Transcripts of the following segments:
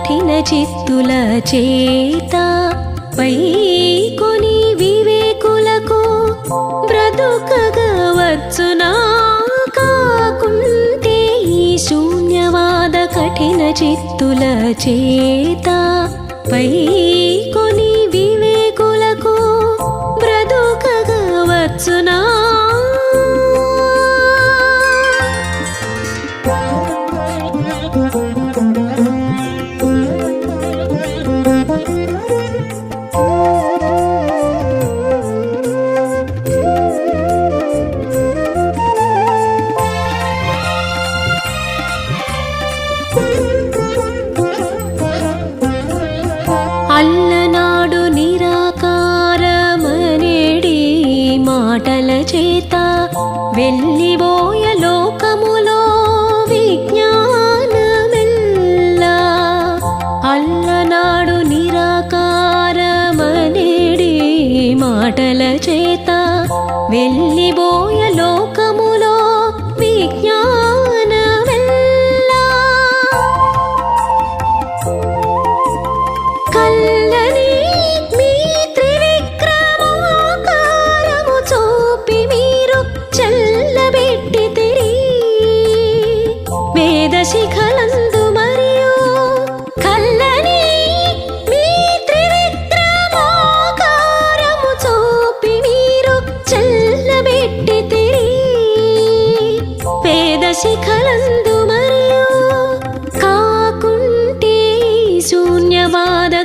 కఠిన చిత్తుల చేత పై కొని వివేకులకు బ్రతుకగా వచ్చునా కాకుంటే ఈ శూన్యవాద కఠిన చిత్తుల చేత పై మాటల చేత వెళ్ళిబోయ లోకములో విజ్ఞానమెల్లా. అల్లనాడు నిరాకారమనేడి మాటల చేత వెళ్ళి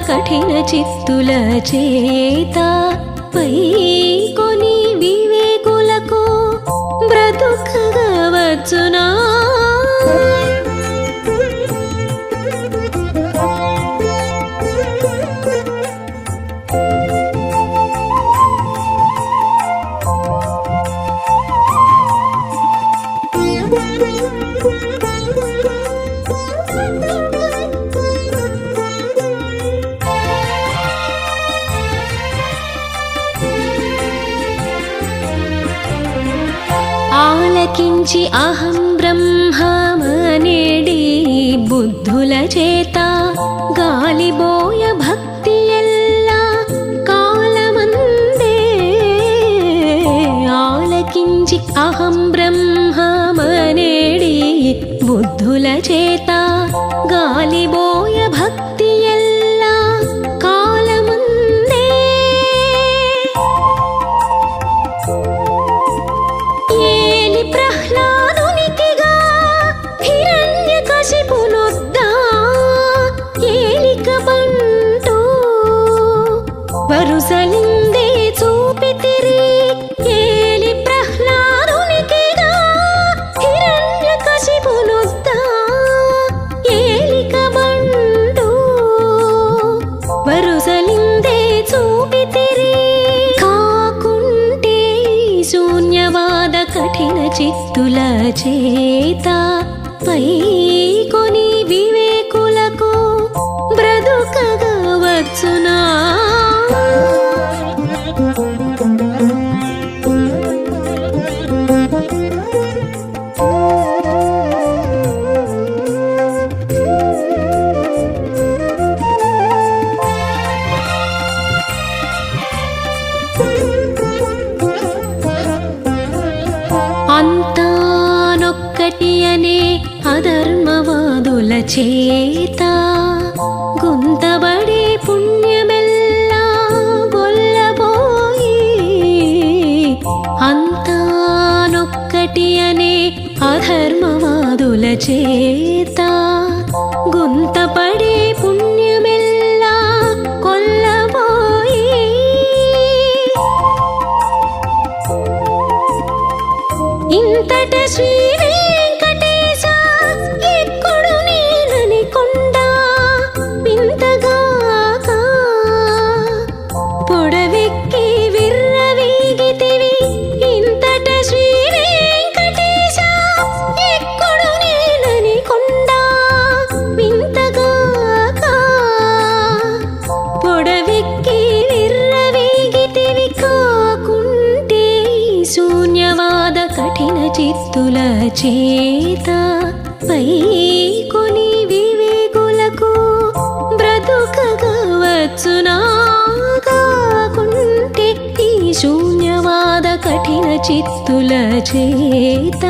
కఠిన చిత్తుల చేత పై కొని వివేకులకు బ్రతుకగవచ్చునా Thank you. ఆలకించి అహం బ్రహ్మమనేడి బుద్ధుల చేత గాలిబోయ భక్తి ఎల్లా కాలమందే. ఆలకించి అహం బ్రహ్మమనేడి బుద్ధుల చేత కఠిన చిత్తుల చేత పై కొని వివేకులకు బ్రతుకగా వచ్చునా అధర్మవాదుల చేత గుంతబడే పుణ్యమెల్లా గొల్లబోయి అంతానొక్కటి అనే అధర్మవాదుల చేత గుంతపడే పుణ్యమెల్లా కొల్లబోయి. ఇంతట శ్రీ చేత పైకొని వివేకులకు బ్రతుకగవచ్చునా? కాకుంటే ఈ శూన్యవాద కఠిన చిత్తుల చేత